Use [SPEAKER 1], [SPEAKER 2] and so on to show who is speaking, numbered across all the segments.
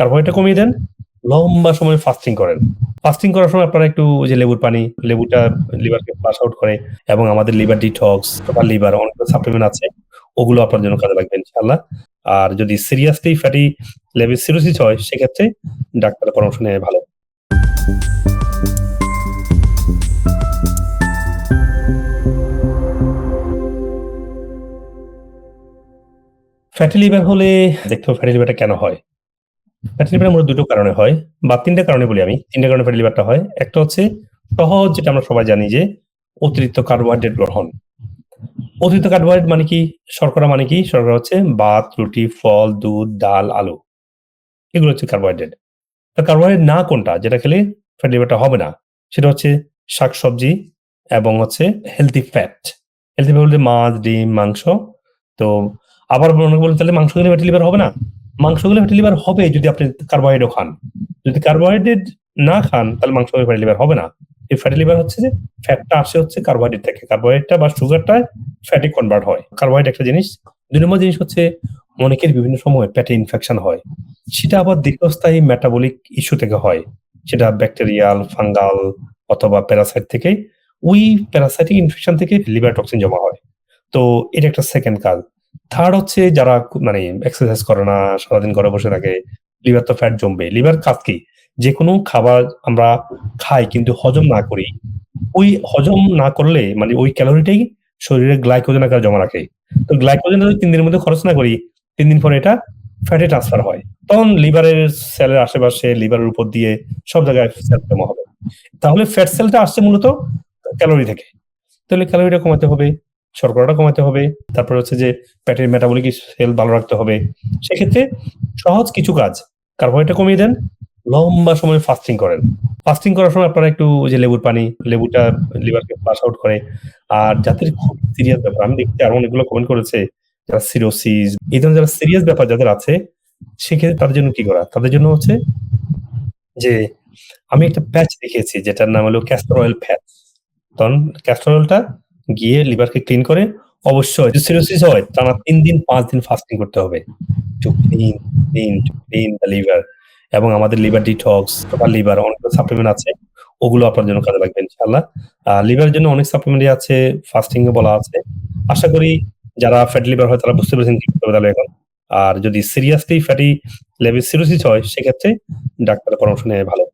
[SPEAKER 1] Carbohydrate কমিয়ে দেন, লম্বা সময় ফাস্টিং করেন। ফাস্টিং করার সময় আপনারা একটু যে লেবুর পানি, লেবুটা লিভারকে ফ্লাশ আউট করে এবং আমাদের লিভার ডিটক্স বা লিভার অনেক সাপ্লিমেন্ট আছে, ওগুলো আপনার জন্য কাজে লাগবে ইনশাআল্লাহ। আর যদি সিরিয়াসলি ফ্যাটি লেভেল সিরোসিস হয়, সেক্ষেত্রে ডাক্তারের পরামর্শ নেওয়া ভালো। ফ্যাটি লিভার হলে দেখতে হবে ফ্যাটি লিভারটা কেন হয়। ফ্যাটি লিভার মূলত দুটো কারণে হয়, বা তিনটা কারণে বলি আমি। তিনটা কারণে ফ্যাটি লিভারটা হয়। একটা হচ্ছে সহজ, যেটা আমরা সবাই জানি যে অতিরিক্ত কার্বোহাইড্রেট গ্রহণ। অতিরিক্ত কার্বোহাইড্রেট মানে কি? শর্করা মানে কি? শর্করা হচ্ছে ভাত, রুটি, ফল, দুধ, ডাল, আলু। এগুলো হচ্ছে কার্বোহাইড্রেট তা কার্বোহাইড্রেট না কোনটা? যেটা খেলে ফ্যাটি লিভারটা হবে না। সেটা হচ্ছে শাকসবজি এবং হচ্ছে হেলদি ফ্যাট হেলদি ফ্যাট বলতে মাছ, ডিম, মাংস। তো আবার বলেন তাহলে মাংস খেলে ফ্যাটি লিভার হবে না? মাংস খেলে ফ্যাটি লিভার হবে যদি আপনি কার্বোহাইড্রেট খান। যদি কার্বোহাইড্রেট না খান, তাহলে মাংস ফ্যাটি লিভার হবে না। এই ফ্যাটি লিভার হচ্ছে যে ফ্যাটটা আসে হচ্ছে কার্বোহাইড্রেট থেকে। কার্বোহাইড্রেটটা বা সুগারটা ফ্যাটে কনভার্ট হয়। কার্বোহাইড্রেট একটা জিনিস। দুই নম্বর জিনিস হচ্ছে অনেকের বিভিন্ন সময় পেটে ইনফেকশন হয়। সেটা আবার দীর্ঘস্থায়ী মেটাবলিক ইস্যু থেকে হয়। সেটা ব্যাকটেরিয়াল ফাঙ্গাল অথবা প্যারাসাইট থেকে ওই প্যারাসাইটিক ইনফেকশন থেকে লিভার টক্সিন জমা হয়। তো এটা একটা সেকেন্ড কাজ। থার্ড হচ্ছে যারা মানে এক্সারসাইজ করে না, সারাদিন ঘরে বসে থাকে লিভার তো ফ্যাট জমবে। লিভার কাজ কি? যে কোনো খাবার আমরা খাই কিন্তু হজম না করি, ওই হজম না করলে মানে ওই ক্যালোরিটাই শরীরে গ্লাইকোজেন আকারে জমা রাখে। তো গ্লাইকোজেন যদি তিন দিনের মধ্যে খরচ না করি, তিন দিন পরে এটা ফ্যাটে ট্রান্সফার হয়। তখন লিভারের সেলের আশেপাশে লিভারের উপর দিয়ে সব জায়গায় সেল জমা হবে। তাহলে ফ্যাট সেলটা আসছে মূলত ক্যালোরি থেকে। তাহলে ক্যালোরিটা কমাতে হবে। শর্করাটা কমাতে হবে, তারপর হচ্ছে যে প্যাটের মেটাবলিক সেল ভালো রাখতে হবে। সেক্ষেত্রে সহজ কিছু কাজ কার্বোহাইড্রেট কমিয়ে দেন, লম্বা সময় ফাস্টিং করেন। ফাস্টিং করার সময় আপনারা একটু যে লেবুর পানি, লেবুটা লিভারকে ফ্লাশ আউট করে, আর যাদের খুব সিরিয়াস ব্যাপার, আমি দেখতে আর অনেকগুলো কমেন্ট করেছে, যারা সিরোসিস এই ধরনের যারা সিরিয়াস ব্যাপার যাদের আছে, সেক্ষেত্রে তাদের জন্য কি করা? তাদের জন্য হচ্ছে যে আমি একটা প্যাচ দেখিয়েছি, যেটার নাম হলো ক্যাস্টর অয়েল প্যাচ তখন ক্যাস্টর অয়েলটা গিয়ে লিভারকে ক্লিন করে অবশ্যই যদি সিরোসিস হয়, টানা তিন দিন, পাঁচ দিন ফাস্টিং করতে হবে। To clean clean clean the liver এবং আমাদের লিভার ডিটক্স টোটাল লিভার অনেক সাপ্লিমেন্ট আছে, ওগুলো আপনার জন্য কাজে লাগবে ইনশাআল্লাহ। লিভারের জন্য অনেক সাপ্লিমেন্ট আছে ফাস্টিং এ বলা আছে। আশা করি যারা ফ্যাটি লিভার হয়, তারা বুঝতে পেরেছেন কি করতে হবে তাহলে এখন। আর যদি সিরিয়াসলি ফ্যাটি লেভেল সিরোসিস হয়, সেক্ষেত্রে ডাক্তারের পরামর্শ নেওয়া ভালো।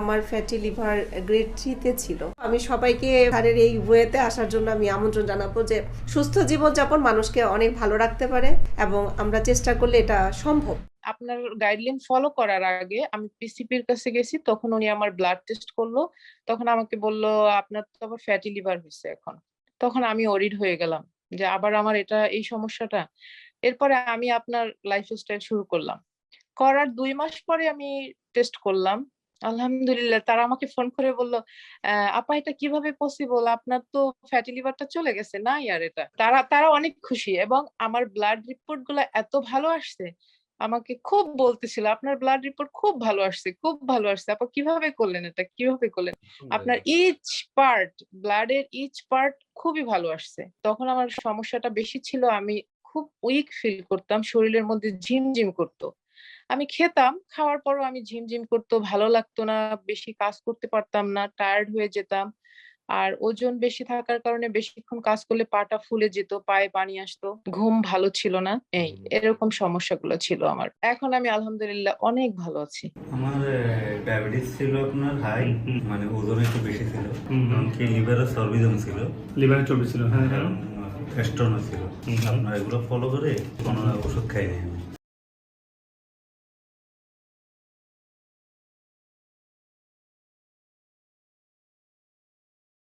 [SPEAKER 2] আমার ফ্যাটি লিভার গ্রেড থ্রিতে ছিল। আমি সবাইকে স্যারের এই ওয়েতে আসার জন্য আমি আমন্ত্রণ জানাব যে, সুস্থ জীবনযাপন মানুষকে অনেক ভালো রাখতে পারে এবং আমরা চেষ্টা করলে এটা সম্ভব।
[SPEAKER 3] আপনার গাইডলাইন ফলো করার আগে আমি পিসিপির কাছে গেছি, তখন উনি আমার ব্লাড টেস্ট করল। তখন আমাকে বলল, আপনার তো আবার ফ্যাটি লিভার হয়েছে এখন। তখন আমি অরিড হয়ে গেলাম যে, আবার আমার এটা, এই সমস্যাটা? এরপরে আমি আপনার লাইফস্টাইল শুরু করলাম। করার দুই মাস পরে আমি টেস্ট করলাম। আলহামদুলিল্লাহ। তারা আমাকে ফোন করে বলল আপা এটা কীভাবে পসিবল আপনার তো ফ্যাটি লিভারটা চলে গেছে না আর এটা? তারা তারা অনেক খুশি এবং আমার ব্লাড রিপোর্টগুলো এত ভালো আসছে আমাকে খুব বলতেছিল আপনার ব্লাড রিপোর্ট খুব ভালো আসছে খুব ভালো আসছে। আপা কীভাবে করলেন এটা? কীভাবে করলেন? আপনার ইচ পার্ট ব্লাডের ইচ পার্ট খুবই ভালো আসছে। তখন আমার সমস্যাটা বেশি ছিল আমি খুব উইক ফিল করতাম শরীরের মধ্যে ঝিমঝিম করতো। আমি খেতাম খাওয়ার পরও আমি ঝিমঝিম করতো ভালো লাগতো না বেশি কাজ করতে পারতাম না টায়ার্ড হয়ে যেতাম। আর ওজন বেশি থাকার কারণে বেশিক্ষণ কাজ করলে পাটা ফুলে যেত পায়ে পানি আসতো ঘুম ভালো ছিল না এই এরকম সমস্যাগুলো ছিল আমার। এখন আমি আলহামদুলিল্লাহ অনেক ভালো আছি।
[SPEAKER 4] আমার ডায়াবেটিস ছিল আপনার হাই মানে ওজন একটু বেশি ছিল। এমনকি লিভারে চর্বি জমছিল
[SPEAKER 1] লিভারে চর্বি ছিল হ্যাঁ।
[SPEAKER 4] স্টোনও ছিল। আপনার এগুলো ফলো করে কোনো ওষুধ খাইনি আমি।